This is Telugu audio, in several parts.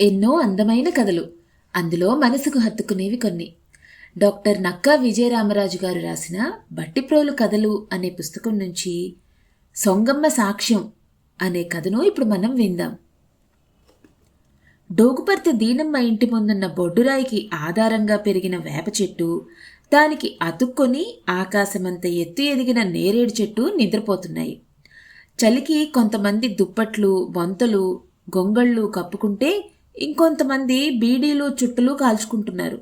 ఎన్నో అందమైన కథలు. అందులో మనసుకు హత్తుకునేవి కొన్ని. డాక్టర్ నక్కా విజయరామరాజు గారు రాసిన బట్టిప్రోలు కథలు అనే పుస్తకం నుంచి సొంగమ్మ సాక్ష్యం అనే కథను ఇప్పుడు మనం విందాం. డోగుపర్తి దీనమ్మ ఇంటి ముందున్న బొడ్డురాయికి ఆధారంగా పెరిగిన వేప చెట్టు దానికి అతుక్కొని ఆకాశమంత ఎత్తు ఎదిగిన నేరేడు చెట్టు నిద్రపోతున్నాయి. చలికి కొంతమంది దుప్పట్లు బొంతలు గొంగళ్ళు కప్పుకుంటే ఇంకొంతమంది బీడీలు చుట్టలు కాల్చుకుంటున్నారు.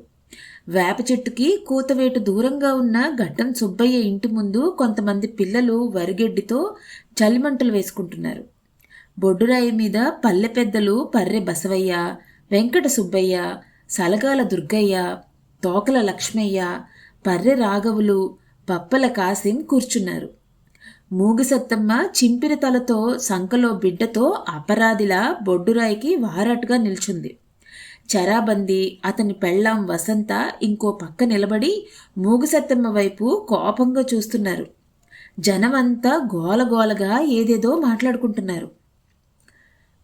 వేప చెట్టుకి కూతవేటు దూరంగా ఉన్న గడ్డం సుబ్బయ్య ఇంటి ముందు కొంతమంది పిల్లలు వరిగెడ్డితో చలిమంటలు వేసుకుంటున్నారు. బొడ్డురాయి మీద పల్లె పెద్దలు పర్రె బసవయ్య వెంకట సుబ్బయ్య సలగాల దుర్గయ్య తోకల లక్ష్మయ్య పర్రె రాఘవులు పప్పల కాసిం కూర్చున్నారు. మూగిసత్తమ్మ చింపిన తలతో సంకలో బిడ్డతో అపరాధిలా బొడ్డురాయికి వారాటుగా నిల్చుంది. చరాబంది అతని పెళ్ళాం వసంత ఇంకో పక్క నిలబడి మూగిసత్తమ్మ వైపు కోపంగా చూస్తున్నారు. జనమంతా గోలగోలగా ఏదేదో మాట్లాడుకుంటున్నారు.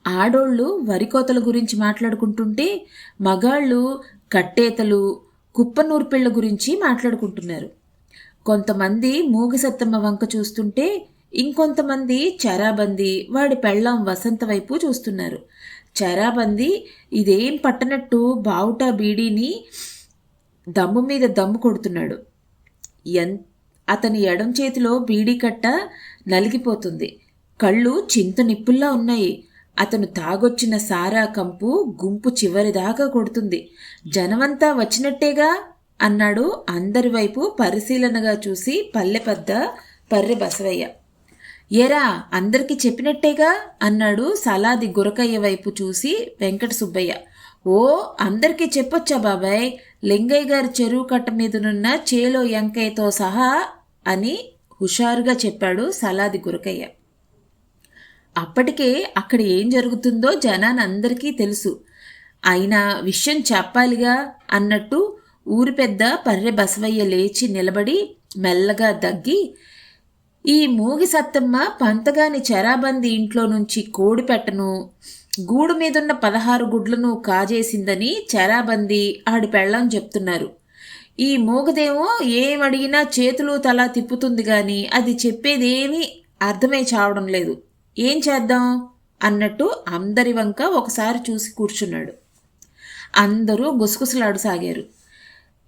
ఆడోళ్ళు వరికోతల గురించి మాట్లాడుకుంటుంటే మగాళ్ళు కట్టేతలు కుప్పనూర్పిళ్ళ గురించి మాట్లాడుకుంటున్నారు. కొంతమంది మూగిసత్తమ్మ వంక చూస్తుంటే ఇంకొంతమంది చరాబంది వాడి పెళ్ళాం వసంత వైపు చూస్తున్నారు. చరాబంది ఇదేం పట్టనట్టు బావుట బీడీని దమ్ము మీద దమ్ము కొడుతున్నాడు. ఎన్ అతని ఎడం చేతిలో బీడీ కట్ట నలిగిపోతుంది. కళ్ళు చింత నిప్పుల్లా ఉన్నాయి. అతను తాగొచ్చిన సారా కంపు గుంపు చివరిదాకా కొడుతుంది. జనమంతా వచ్చినట్టేగా? అన్నాడు. అందరి వైపు పరిశీలనగా చూసి పల్లె పెద్ద పర్రె బసవయ్య. ఏరా అందరికీ చెప్పినట్టేగా? అన్నాడు సలాది గురకయ్య వైపు చూసి వెంకట సుబ్బయ్య. ఓ అందరికీ చెప్పొచ్చా బాబాయ్? లింగయ్య గారి చెరువు కట్ట మీదనున్న చేలో ఎంకయ్యతో సహా? అని హుషారుగా చెప్పాడు సలాది గురకయ్య. అప్పటికే అక్కడ ఏం జరుగుతుందో జనానందరికీ తెలుసు. అయినా విషయం చెప్పాలిగా? అన్నట్టు ఊరి పెద్ద పర్రె బసవయ్య లేచి నిలబడి మెల్లగా దగ్గి ఈ మూగి సత్తమ్మ పంతగాని చెరాబంది ఇంట్లో నుంచి కోడి పెట్టను. గూడు మీదున్న పదహారు గుడ్లను కాజేసిందని చెరాబంది ఆడి పెళ్ళం చెప్తున్నారు. ఈ మూగదేమో ఏమడిగినా చేతులు తల తిప్పుతుంది గాని అది చెప్పేదేమీ అర్థమై చావడం లేదు. ఏం చేద్దాం? అన్నట్టు అందరి వంక ఒకసారి చూసి కూర్చున్నాడు. అందరూ గుసగుసలాడసాగారు.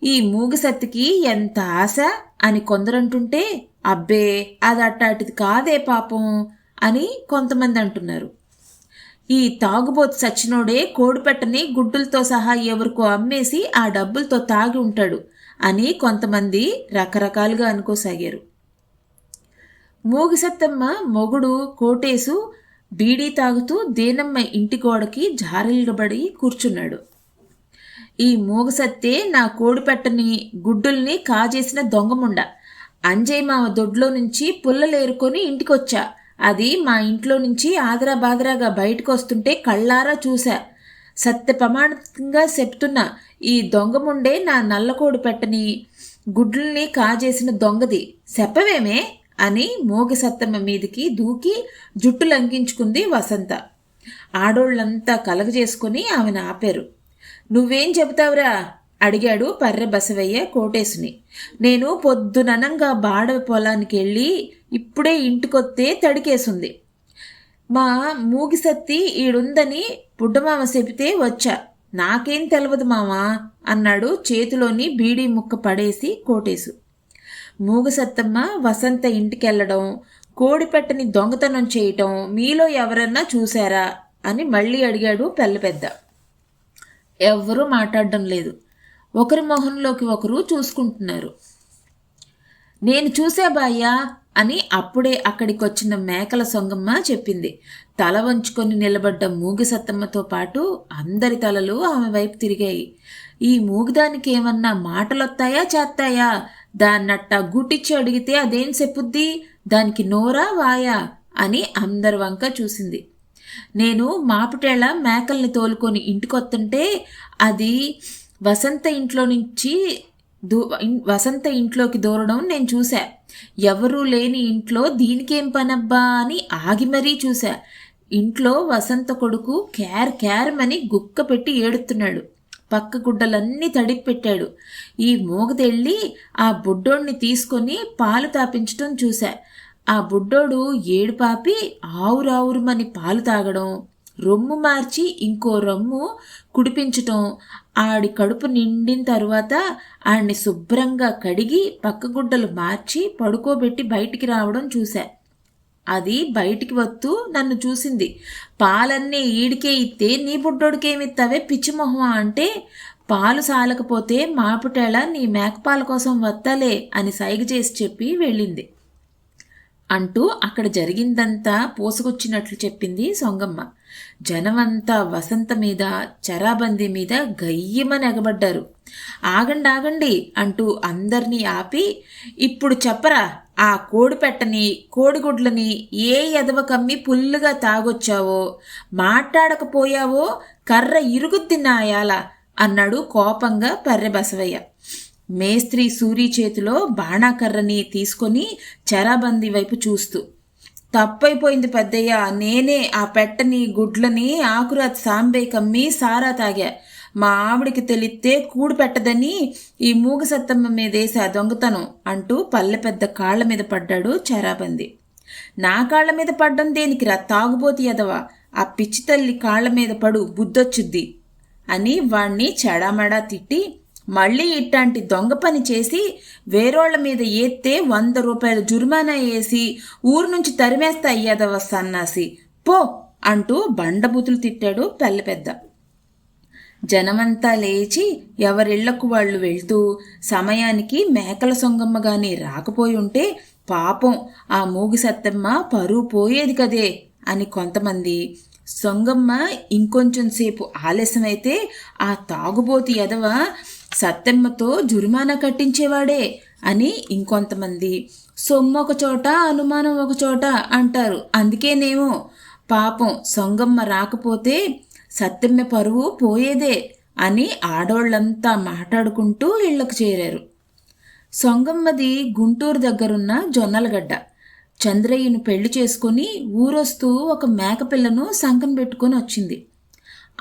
ఈ మూగసత్తికి ఎంత ఆశ? అని కొందరంటుంటే అబ్బే అది అట్టాటిది కాదే పాపం అని కొంతమంది అంటున్నారు ఈ తాగుబోతు సచ్చినోడే కోడిపెట్టని గుడ్డులతో సహా ఎవరికో అమ్మేసి ఆ డబ్బులతో తాగి ఉంటాడు అని కొంతమంది రకరకాలుగా అనుకోసాగారు. మూగిసత్తమ్మ మొగుడు కోటేసు బీడీ తాగుతూ దేనమ్మ ఇంటి గోడకి జారిలబడి కూర్చున్నాడు. ఈ మూగసత్తే నా కోడిపెట్టని గుడ్డుల్ని కాజేసిన దొంగముండ. అంజయ్ మామ దొడ్లో నుంచి పుల్లలేరుకొని ఇంటికొచ్చా. అది మా ఇంట్లో నుంచి ఆదరా బాదరాగా బయటకు వస్తుంటే కళ్ళారా చూశా. సత్య ప్రమాణంగా చెప్తున్నా ఈ దొంగముండే నా నల్లకోడి పెట్టని గుడ్లని కాజేసిన దొంగది. చెప్పవేమే? అని మోగి సత్తమ్మ మీదికి దూకి జుట్టు లంఘించుకుంది వసంత. ఆడోళ్ళంతా కలగజేసుకుని ఆమెను ఆపారు. నువ్వేం చెబుతావురా? అడిగాడు పర్రె బసవయ్య కోటేశుని. నేను పొద్దుననంగా బాడ పొలానికి వెళ్ళి ఇప్పుడే ఇంటికొత్తే తడికేసుంది. మా మూగిసత్తి ఈడుందని బుడ్డమామ చెబితే వచ్చా. నాకేం తెలవదు మామా అన్నాడు చేతిలోని బీడీ ముక్క పడేసి కోటేసు మూగసత్తమ్మ వసంత ఇంటికెళ్ళడం కోడిపెట్టని దొంగతనం చేయటం మీలో ఎవరన్నా చూశారా అని మళ్ళీ అడిగాడు పెద్ద ఎవ్వరూ మాట్లాడడం లేదు. ఒకరి మొహంలోకి ఒకరు చూసుకుంటున్నారు. నేను చూసే బాయ్యా అని అప్పుడే అక్కడికి వచ్చిన మేకల సొంగమ్మ చెప్పింది. తల వంచుకొని నిలబడ్డ మూగి సత్తమ్మతో పాటు అందరి తలలు ఆమె వైపు తిరిగాయి. ఈ మూగిదానికి ఏమన్నా మాటలొత్తాయా చేస్తాయా దాన్నట్ట గుటిచ్చి అడిగితే అదేం చెప్పుద్ది? దానికి నోరా వాయా? అని అందరి వంక చూసింది. నేను మాపిటేళ మేకల్ని తోలుకొని ఇంటికొస్తుంటే అది వసంత ఇంట్లో నుంచి దూ వసంత ఇంట్లోకి దూరడం నేను చూసా ఎవరూ లేని ఇంట్లో దీనికేం పనబ్బా అని ఆగి మరీ చూసా ఇంట్లో వసంత కొడుకు క్యార్ క్యారమని గుక్క పెట్టి ఏడుతున్నాడు పక్క గుడ్డలన్నీ తడిపి పెట్టాడు. ఈ మూగదెళ్ళి ఆ బుడ్డోడిని తీసుకొని పాలు తాపించటం చూశా. ఆ బుడ్డోడు ఏడు పాపి ఆవురావురుమని పాలు తాగడం రొమ్ము మార్చి ఇంకో రొమ్ము కుడిపించటం ఆడి కడుపు నిండిన తరువాత ఆడిని శుభ్రంగా కడిగి పక్కగుడ్డలు మార్చి పడుకోబెట్టి బయటికి రావడం చూశా. అది బయటికి వత్తు నన్ను చూసింది. పాలన్నీ ఈడికే ఇస్తే నీ బుడ్డోడికేమిత్తావే పిచ్చిమొహమా అంటే పాలు సాలకపోతే మాపుటేళ నీ మేకపాల కోసం వత్తలే అని సైగ చేసి చెప్పి వెళ్ళింది. అంటూ అక్కడ జరిగిందంతా పోసుకొచ్చినట్లు చెప్పింది సొంగమ్మ. జనమంతా వసంత మీద చరాబందీ మీద గయ్యమని ఎగబడ్డారు ఆగండి ఆగండి అంటూ అందరినీ ఆపి ఇప్పుడు చెప్పరా ఆ కోడిపెట్టని కోడిగుడ్లని ఏ ఎదవ కమ్మి పుల్లుగా తాగొచ్చావో మాట్లాడకపోయావో కర్ర ఇరుగుద్ది నాయాల అన్నాడు కోపంగా పర్రె బసవయ్య మేస్త్రి సూరి చేతిలో బాణాకర్రని తీసుకొని చరాబంది వైపు చూస్తూ తప్పైపోయింది పెద్దయ్య నేనే ఆ పెట్టని గుడ్లని ఆకురాత్ సాంబే కమ్మి సారా తాగా. మా ఆవిడికి తెలిస్తే కూడు పెట్టదని ఈ మూగ సత్తమ్మ మీదేసా దొంగతనం అంటూ పల్లె పెద్ద కాళ్ళ మీద పడ్డాడు చరాబంది. నా కాళ్ళ మీద పడ్డం దేనికిరా? తాగుబోతి ఎదవా ఆ పిచ్చి తల్లి కాళ్ళ మీద పడు బుద్ధొచ్చుద్ది అని వాణ్ణి చెడామడా తిట్టి మళ్ళీ ఇట్లాంటి దొంగ పని చేసి వేరోళ్ళ మీద ఏత్తే వంద రూపాయల జుర్మానా వేసి ఊరు నుంచి తరిమేస్తా అయ్యాదవ సన్నాసి? పో అంటూ బండబూతులు తిట్టాడు పెళ్ళ పెద్ద జనమంతా లేచి ఎవరిళ్ళకు వాళ్ళు వెళ్తూ సమయానికి మేకల సొంగమ్మ గాని రాకపోయి ఉంటే పాపం ఆ మూగి సత్తమ్మ పరువు పోయేది కదే అని కొంతమంది. సొంగమ్మ ఇంకొంచెం సేపు ఆలస్యమైతే ఆ తాగుబోతి ఎదవ సత్తెమ్మతో జురిమానా కట్టించేవాడే అని ఇంకొంతమంది. సొమ్ము ఒక చోట అనుమానం ఒక చోట అంటారు. అందుకేనేమో పాపం సొంగమ్మ రాకపోతే సత్తెమ్మ పరువు పోయేదే అని ఆడోళ్ళంతా మాట్లాడుకుంటూ ఇళ్ళకు చేరారు. సొంగమ్మది గుంటూరు దగ్గరున్న జొన్నలగడ్డ. చంద్రయ్యను పెళ్ళి చేసుకుని ఊరొస్తూ ఒక మేకపిల్లను సంకం పెట్టుకొని వచ్చింది.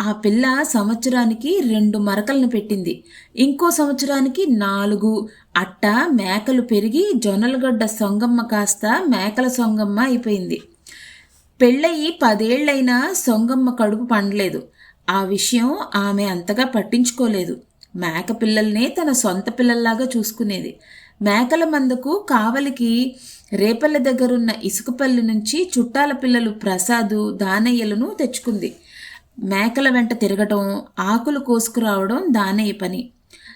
ఆ పిల్ల సంవత్సరానికి రెండు మరకలను పెట్టింది. ఇంకో సంవత్సరానికి నాలుగు. అట్ట మేకలు పెరిగి జొన్నలగడ్డ సొంగమ్మ కాస్త మేకల సొంగమ్మ అయిపోయింది. పెళ్ళయి పదేళ్ళైనా సొంగమ్మ కడుపు పండలేదు. ఆ విషయం ఆమె అంతగా పట్టించుకోలేదు. మేక పిల్లల్నే తన సొంత పిల్లల్లాగా చూసుకునేది. మేకల మందకు కావలికి రేపల్ల దగ్గరున్న ఇసుకపల్లి నుంచి చుట్టాల పిల్లలు ప్రసాదు దానయ్యలను తెచ్చుకుంది. మేకల వెంట తిరగటం ఆకులు కోసుకురావడం దానయ్య పని.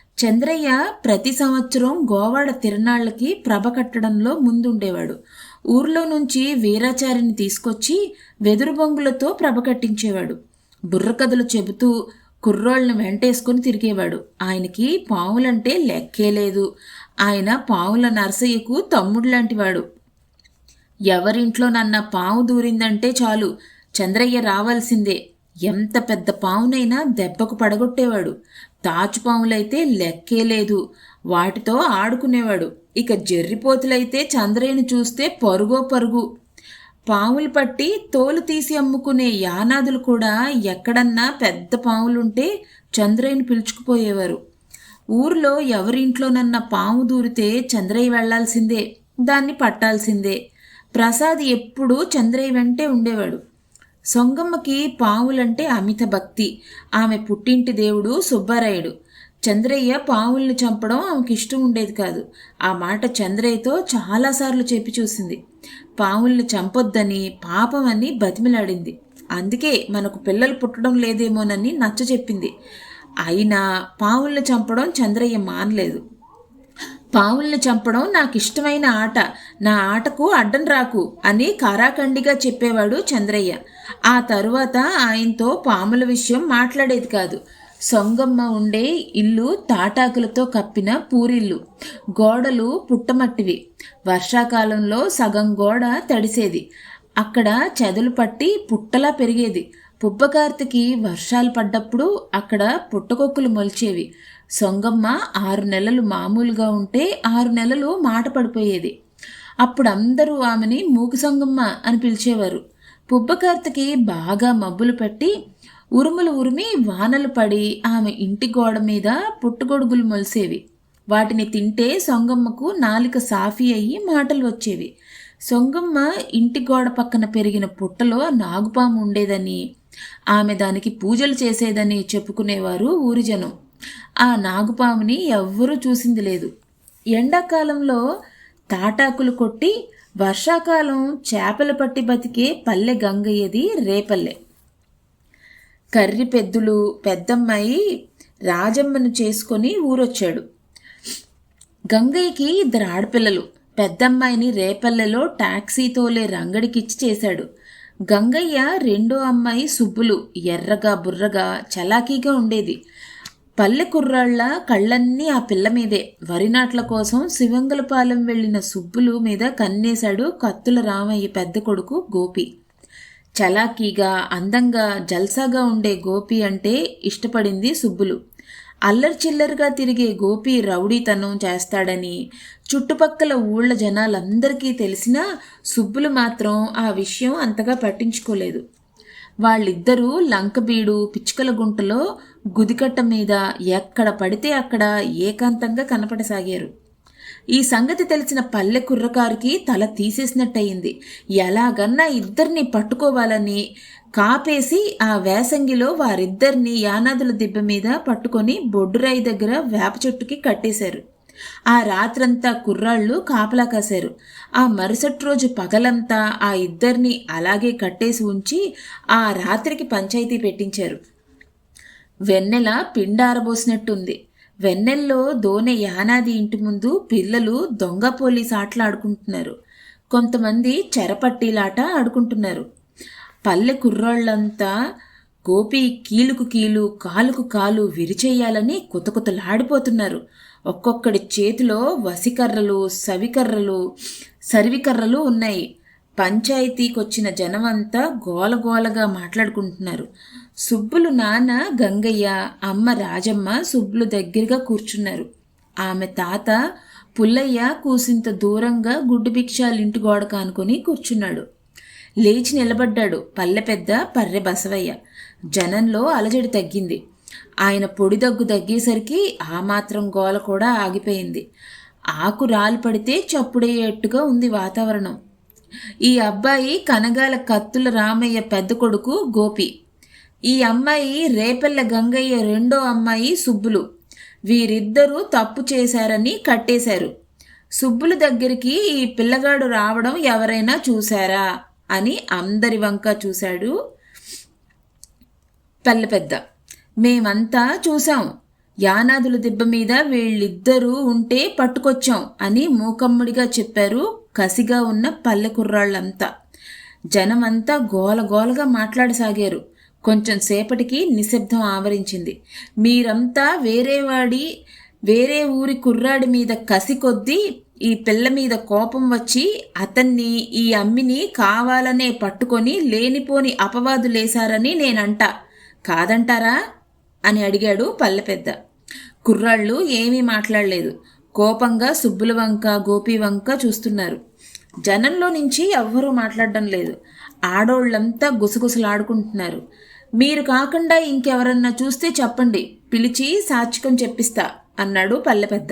చంద్రయ్య ప్రతి సంవత్సరం గోవాడ తిరునాళ్ళకి ప్రభ కట్టడంలో ముందుండేవాడు. ఊర్లో నుంచి వీరాచారిని తీసుకొచ్చి వెదురు బొంగులతో ప్రభ కట్టించేవాడు. బుర్రకథలు చెబుతూ కుర్రోళ్ళని వెంటేసుకుని తిరిగేవాడు. ఆయనకి పావులంటే లెక్కే లేదు. ఆయన పావుల నర్సయ్యకు తమ్ముడు లాంటివాడు ఎవరింట్లో నన్న పావు దూరిందంటే చాలు చంద్రయ్య రావాల్సిందే. ఎంత పెద్ద పావునైనా దెబ్బకు పడగొట్టేవాడు. తాచుపాములైతే లెక్కే లేదు. వాటితో ఆడుకునేవాడు. ఇక జర్రిపోతులైతే చంద్రయ్యను చూస్తే పరుగో పరుగు. పాములు పట్టి తోలు తీసి అమ్ముకునే యానాదులు కూడా ఎక్కడన్నా పెద్ద పాములుంటే చంద్రయ్యను పిలుచుకుపోయేవారు. ఊర్లో ఎవరింట్లోనన్న పాము దూరితే చంద్రయ్య వెళ్ళాల్సిందే దాన్ని పట్టాల్సిందే. ప్రసాద్ ఎప్పుడూ చంద్రయ్య వెంటే ఉండేవాడు. సొంగమ్మకి పావులంటే అమిత భక్తి. ఆమె పుట్టింటి దేవుడు సుబ్బారాయుడు. చంద్రయ్య పావుల్ని చంపడం ఆమెకి ఇష్టం ఉండేది కాదు. ఆ మాట చంద్రయ్యతో చాలాసార్లు చెప్పి చూసింది. పావుల్ని చంపొద్దని పాపమని బతిమిలాడింది. అందుకే మనకు పిల్లలు పుట్టడం లేదేమోనని నచ్చ చెప్పింది అయినా పావుల్ని చంపడం చంద్రయ్య మానలేదు. పావుల్ని చంపడం నాకు ఇష్టమైన ఆట. నా ఆటకు అడ్డం రాకు అని కారాఖండిగా చెప్పేవాడు చంద్రయ్య. ఆ తరువాత ఆయనతో పాముల విషయం మాట్లాడేది కాదు. సొంగమ్మ ఉండే ఇల్లు తాటాకులతో కప్పిన పూరిల్లు. గోడలు పుట్టమట్టివి. వర్షాకాలంలో సగం గోడ తడిసేది. అక్కడ చెదలు పట్టి పుట్టలా పెరిగేది. పుబ్బకార్తికి వర్షాలు పడ్డప్పుడు అక్కడ పుట్టకొక్కులు మొలిచేవి. సొంగమ్మ ఆరు నెలలు మామూలుగా ఉంటే ఆరు నెలలు మాట పడిపోయేది. అప్పుడు అందరూ ఆమెని మూగు సొంగమ్మ అని పిలిచేవారు. పుబ్బకార్తకి బాగా మబ్బులు పట్టి ఉరుములు ఉరిమి వానలు పడి ఆమె ఇంటి గోడ మీద పుట్టుగొడుగులు మొలిసేవి. వాటిని తింటే సొంగమ్మకు నాలిక సాఫీ అయ్యి మాటలు వచ్చేవి. సొంగమ్మ ఇంటి గోడ పక్కన పెరిగిన పుట్టలో నాగుపాము ఉండేదని ఆమె దానికి పూజలు చేసేదని చెప్పుకునేవారు ఊరి జనం. ఆ నాగుపాముని ఎవ్వరూ చూసింది లేదు. ఎండాకాలంలో తాటాకులు కొట్టి వర్షాకాలం చేపలు పట్టి బతికే పల్లె గంగయ్యది రేపల్లె. కర్రి పెద్దులు పెద్దమ్మాయి రాజమ్మను చేసుకొని ఊరొచ్చాడు. గంగయ్యకి ఇద్దరు ఆడపిల్లలు. పెద్దమ్మాయిని రేపల్లెలో ట్యాక్సీ తోలే రంగడికిచ్చి చేశాడు. గంగయ్య రెండో అమ్మాయి సుబ్బులు ఎర్రగా బుర్రగా చలాకీగా ఉండేది. పల్లె కుర్రాళ్ళ కళ్ళన్నీ ఆ పిల్ల మీదే. వరినాట్ల కోసం శివంగలపాలెం వెళ్ళిన సుబ్బులు మీద కన్నేశాడు కత్తుల రామయ్య పెద్ద కొడుకు గోపి. చలాకీగా అందంగా జల్సాగా ఉండే గోపి అంటే ఇష్టపడింది సుబ్బులు. అల్లరి చిల్లరిగా తిరిగే గోపి రౌడీతనం చేస్తాడని చుట్టుపక్కల ఊళ్ళ జనాలందరికీ తెలిసినా సుబ్బులు మాత్రం ఆ విషయం అంతగా పట్టించుకోలేదు. వాళ్ళిద్దరూ లంకబీడు పిచ్చుకల గుంటలో గుదికట్ట మీద ఎక్కడ పడితే అక్కడ ఏకాంతంగా కనపడసాగారు. ఈ సంగతి తెలిసిన పల్లె కుర్రకారుకి తల తీసేసినట్టయింది. ఎలాగన్నా ఇద్దరిని పట్టుకోవాలని కాపేసి ఆ వేసంగిలో వారిద్దరిని యానాదుల దిబ్బ మీద పట్టుకొని బొడ్డురాయి దగ్గర వేప చెట్టుకి కట్టేశారు. ఆ రాత్రంతా కుర్రాళ్ళు కాపలా కాశారు. ఆ మరుసటి రోజు పగలంతా ఆ ఇద్దరిని అలాగే కట్టేసి ఉంచి ఆ రాత్రికి పంచాయతీ పెట్టించారు. వెన్నెల పిండారబోసినట్టుంది. వెన్నెల్లో దోనె యానాది ఇంటి ముందు పిల్లలు దొంగ పోలీస్ ఆటలాడుకుంటున్నారు. కొంతమంది చెరపట్టీలాట ఆడుకుంటున్నారు. పల్లె కుర్రాళ్ళంతా గోపి కీలుకు కీలు కాలుకు కాలు విరిచేయాలని కుతకుతలాడిపోతున్నారు. ఒక్కొక్కడి చేతిలో వసికర్రలు సవికర్రలు సర్వికర్రలు ఉన్నాయి. పంచాయతీకొచ్చిన జనమంతా గోలగోలగా మాట్లాడుకుంటున్నారు. సుబ్బులు నాన్న గంగయ్య అమ్మ రాజమ్మ సుబ్బులు దగ్గరగా కూర్చున్నారు. ఆమె తాత పుల్లయ్య కూసింత దూరంగా గుడ్డు భిక్షాలింటి గోడ కానుకొని కూర్చున్నాడు. లేచి నిలబడ్డాడు. పల్లె పెద్ద పర్రె బసవయ్య. జనంలో అలజడి తగ్గింది. ఆయన పొడి దగ్గు తగ్గేసరికి ఆ మాత్రం గోల కూడా ఆగిపోయింది. ఆకు రాలు పడితే చప్పుడయ్యేట్టుగా ఉంది వాతావరణం. ఈ అబ్బాయి కనగాల కత్తుల రామయ్య పెద్ద కొడుకు గోపి. ఈ అమ్మాయి రేపల్ల గంగయ్య రెండో అమ్మాయి సుబ్బులు. వీరిద్దరూ తప్పు చేశారని కట్టేశారు. సుబ్బుల దగ్గరికి ఈ పిల్లగాడు రావడం ఎవరైనా చూశారా? అని అందరి వంక చూశాడు పెళ్ళ పెద్ద మేమంతా చూశాం. యానాదుల దిబ్బ మీద వీళ్ళిద్దరూ ఉంటే పట్టుకొచ్చాం అని మూకమ్ముడిగా చెప్పారు కసిగా ఉన్న పల్లె కుర్రాళ్ళంతా. జనమంతా గోలగోలగా మాట్లాడసాగారు. కొంచెం సేపటికి నిశ్శబ్దం ఆవరించింది. మీరంతా వేరేవాడి వేరే ఊరి కుర్రాడి మీద కసి కొద్దీ ఈ పిల్ల మీద కోపం వచ్చి అతన్ని ఈ అమ్మిని కావాలనే పట్టుకొని లేనిపోని అపవాదులేశారని నేనంట. కాదంటారా? అని అడిగాడు పల్లె పెద్ద. కుర్రాళ్ళు ఏమీ మాట్లాడలేదు. కోపంగా సుబ్బుల వంక గోపి వంక చూస్తున్నారు. జనంలో నుంచి ఎవ్వరూ మాట్లాడడం లేదు. ఆడోళ్ళంతా గుసగుసలాడుకుంటున్నారు. మీరు కాకుండా ఇంకెవరన్నా చూస్తే చెప్పండి. పిలిచి సాచికం చెప్పిస్తా అన్నాడు పల్లె పెద్ద.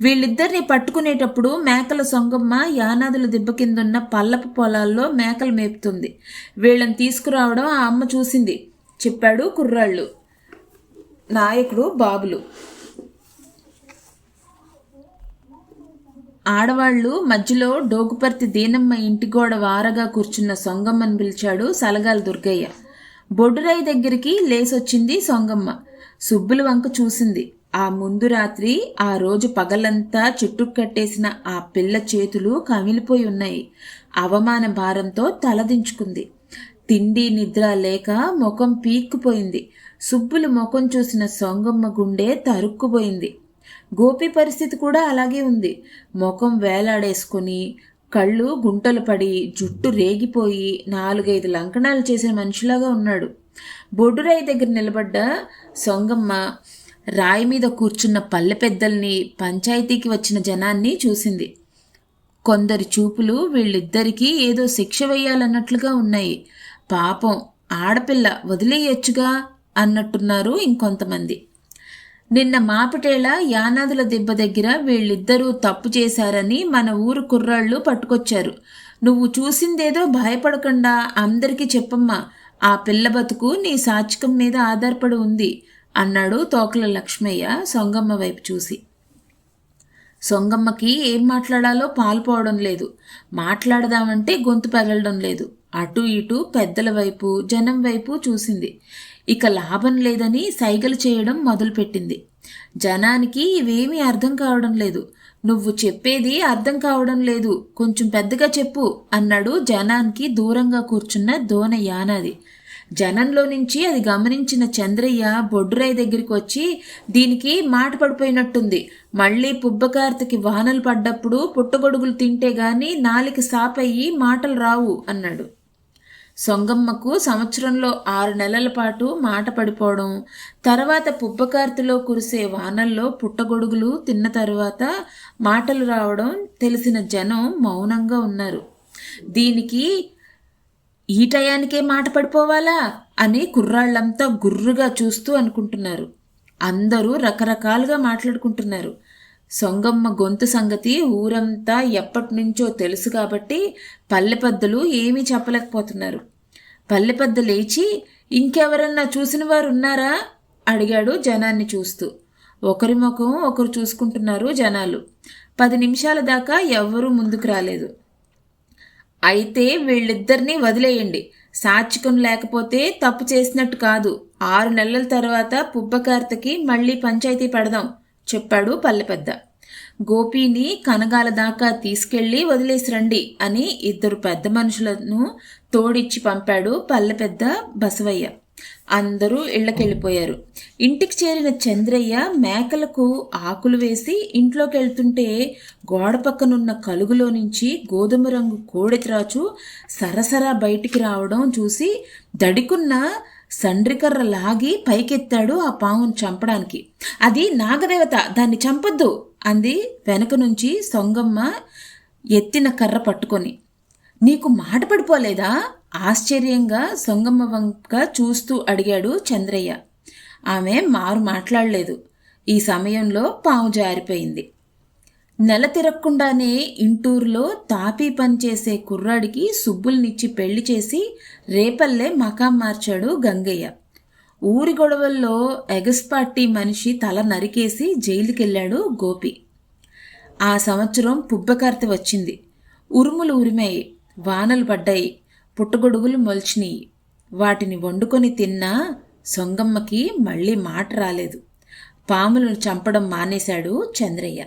వీళ్ళిద్దరిని పట్టుకునేటప్పుడు మేకల సొంగమ్మ యానాదుల దిబ్బ కిందున్న పల్లపు పొలాల్లో మేకలు మేపుతుంది. వీళ్ళని తీసుకురావడం ఆ అమ్మ చూసింది. చెప్పాడు కుర్రాళ్ళు. నాయకుడు బాబులు. ఆడవాళ్ళు మధ్యలో డోగుపర్తి దీనమ్మ ఇంటి గోడ వారగా కూర్చున్న సొంగమ్మని పిలిచాడు సలగాల దుర్గయ్య. బొడ్డురాయి దగ్గరికి లేసొచ్చింది సొంగమ్మ. సుబ్బుల వంక చూసింది. ఆ ముందు రాత్రి ఆ రోజు పగలంతా చుట్టు కట్టేసిన ఆ పిల్ల చేతులు కమిలిపోయి ఉన్నాయి. అవమాన భారంతో తలదించుకుంది తిండి నిద్ర లేక ముఖం పీక్కుపోయింది. సుబ్బులు ముఖం చూసిన సొంగమ్మ గుండె తరుక్కుపోయింది. గోపి పరిస్థితి కూడా అలాగే ఉంది. ముఖం వేలాడేసుకుని కళ్ళు గుంటలు పడి జుట్టు రేగిపోయి నాలుగైదు లంకణాలు చేసిన మనిషిలాగా ఉన్నాడు. బొడ్డురాయి దగ్గర నిలబడ్డ సొంగమ్మ రాయి మీద కూర్చున్న పల్లె పెద్దల్ని పంచాయతీకి వచ్చిన జనాన్ని చూసింది. కొందరి చూపులు వీళ్ళిద్దరికీ ఏదో శిక్ష వేయాలన్నట్లుగా ఉన్నాయి. పాపం ఆడపిల్ల వదిలేయొచ్చుగా అన్నట్టున్నారు ఇంకొంతమంది. నిన్న మాపిటేళ యానాదుల దెబ్బ దగ్గర వీళ్ళిద్దరూ తప్పు చేశారని మన ఊరు కుర్రాళ్ళు పట్టుకొచ్చారు. నువ్వు చూసిందేదో భయపడకుండా అందరికీ చెప్పమ్మా ఆ పిల్ల బతుకు నీ సాచికం మీద ఆధారపడి ఉంది. అన్నాడు తోకల లక్ష్మయ్య సొంగమ్మ వైపు చూసి. సొంగమ్మకి ఏం మాట్లాడాలో పాల్పోవడం లేదు. మాట్లాడదామంటే గొంతు పగలడం లేదు. అటు ఇటు పెద్దల వైపు జనం వైపు చూసింది. ఇక లాభం లేదని సైగలు చేయడం మొదలుపెట్టింది. జనానికి ఇవేమీ అర్థం కావడం లేదు. నువ్వు చెప్పేది అర్థం కావడం లేదు. కొంచెం పెద్దగా చెప్పు అన్నాడు జనానికి దూరంగా కూర్చున్న దోన యానాది. జనంలో నుంచి అది గమనించిన చంద్రయ్య బొడ్డురాయి దగ్గరికి వచ్చి దీనికి మాట పడిపోయినట్టుంది. మళ్ళీ పుబ్బకార్తకి వానలు పడ్డప్పుడు పుట్టగొడుగులు తింటే గాని నాలికి సాపయ్యి మాటలు రావు అన్నాడు. సొంగమ్మకు సంవత్సరంలో ఆరు నెలల పాటు మాట పడిపోవడం తర్వాత పుబ్బకార్తిలో కురిసే వానల్లో పుట్టగొడుగులు తిన్న తర్వాత మాటలు రావడం తెలిసిన జనం మౌనంగా ఉన్నారు. దీనికి ఈ టయానికే మాట పడిపోవాలా? అని కుర్రాళ్ళంతా గుర్రుగా చూస్తూ అనుకుంటున్నారు. అందరూ రకరకాలుగా మాట్లాడుకుంటున్నారు. సొంగమ్మ గొంతు సంగతి ఊరంతా ఎప్పటినుంచో తెలుసు కాబట్టి పల్లెపెద్దలు ఏమీ చెప్పలేకపోతున్నారు. పల్లెపద్ద లేచి ఇంకెవరన్నా చూసిన వారు ఉన్నారా అడిగాడు జనాన్ని చూస్తూ. ఒకరి ముఖం ఒకరు చూసుకుంటున్నారు జనాలు. పది నిమిషాల దాకా ఎవ్వరూ ముందుకు రాలేదు. అయితే వీళ్ళిద్దరినీ వదిలేయండి. సాచికం లేకపోతే తప్పు చేసినట్టు కాదు. ఆరు నెలల తర్వాత పుబ్బకార్తకి మళ్ళీ పంచాయతీ పెడదాం చెప్పాడు పల్లెపెద్ద. గోపీని కనగాల దాకా తీసుకెళ్ళి వదిలేసి రండి అని ఇద్దరు పెద్ద మనుషులను తోడిచ్చి పంపాడు పల్లెపెద్ద బసవయ్య. అందరూ ఇళ్ళకెళ్ళిపోయారు. ఇంటికి చేరిన చంద్రయ్య మేకలకు ఆకులు వేసి ఇంట్లోకి వెళ్తుంటే గోడ పక్కనున్న కలుగులో నుంచి గోధుమ రంగు కోడెత్రాచు సరసరా బయటికి రావడం చూసి దడికున్న సండ్రికర్ర లాగి పైకెత్తాడు ఆ పామును చంపడానికి. అది నాగదేవత దాన్ని చంపొద్దు అంది వెనక నుంచి సొంగమ్మ ఎత్తిన కర్ర పట్టుకొని. నీకు మాట పడిపోలేదా? ఆశ్చర్యంగా సొంగమ్మ వంక చూస్తూ అడిగాడు చంద్రయ్య. ఆమె మారు మాట్లాడలేదు. ఈ సమయంలో పాము జారిపోయింది. నెల తిరగకుండానే ఇంటూరులో తాపీ పనిచేసే కుర్రాడికి సుబ్బుల్నిచ్చి పెళ్ళి చేసి రేపల్లే మకాం మార్చాడు గంగయ్య. ఊరి గొడవల్లో ఎగస్పార్టీ మనిషి తల నరికేసి జైలుకెళ్ళాడు గోపి. ఆ సంవత్సరం పుబ్బకార్తె వచ్చింది. ఉరుములు ఉరిమాయి వానలు పడ్డాయి. పుట్టగొడుగులు మొల్చినాయి. వాటిని వండుకొని తిన్నా సొంగమ్మకి మళ్ళీ మాట రాలేదు. పాములను చంపడం మానేశాడు చంద్రయ్య.